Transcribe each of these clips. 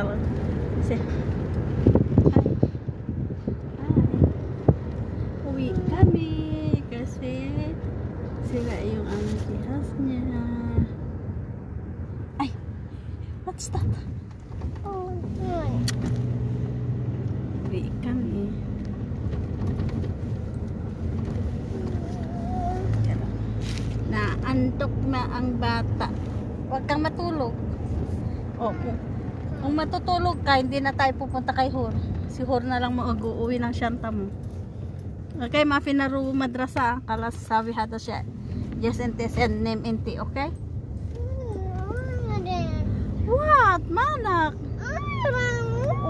Ikaw. Kasi... Hi. Hi. Uwi kami. Kasi sila yung amitihas niya. Ay! What's that? Oh, my Uwi kami. Naantok na ang bata. Huwag kang matulog. Opo. Okay kung matutulog ka, hindi na tayo pupunta kay Hor. Si Hor na lang mag-uuwi ng syanta mo. Okay, mafi na ru madrasa. Kalas sabi hata siya. Yes, and test and name inti, okay? What? Manak?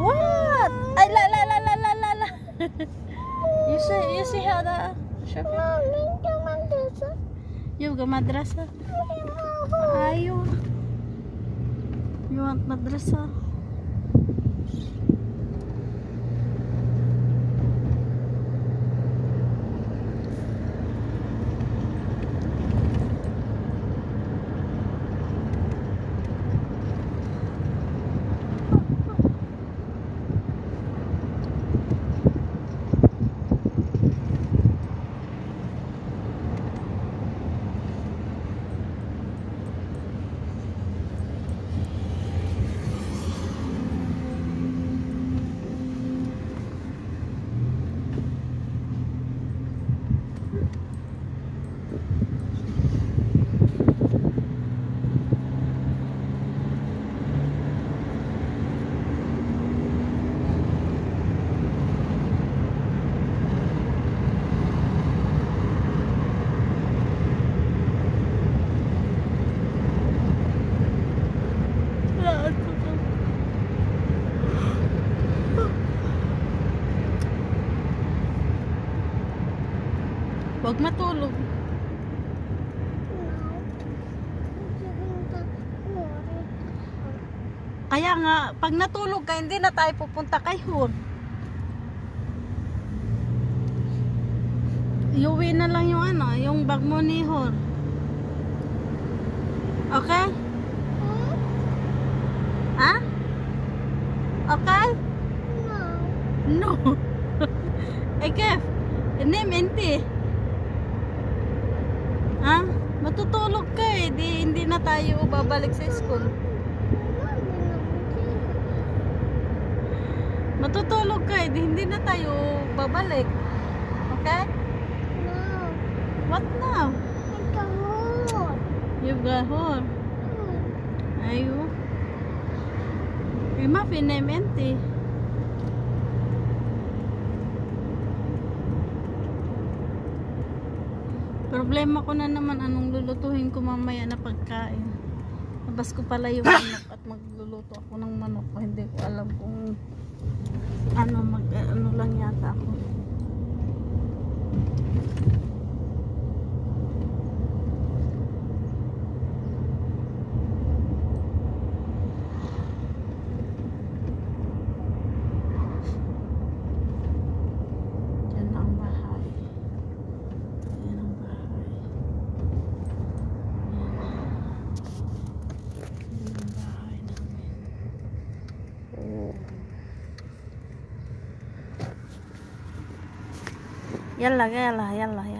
What? Ay, la, la, la, la, la, la, la. you see, you see how the... Dito. Yoga madrasa. Ayaw. You want madrasa? Huwag matulog. Kaya nga, pag natulog ka, hindi na tayo pupunta kay Hur. Iuwi na lang yung ano, yung bag mo ni Hur. Okay? Ha? Okay? No. eh, Kev, name enti. Matutulog ka eh. Di, hindi na tayo babalik sa school. Matutulog ka eh. Di, hindi na tayo babalik. Okay? What now? You got home. Ayo. Eh, mafi name enti. Problema ko na naman anong lulutuhin ko mamaya na pagkain. Labas ko pala yung manok at magluluto ako ng manok. Hindi ko alam kung ano mag ano lang yata ako. يلا يلا يلا يلا.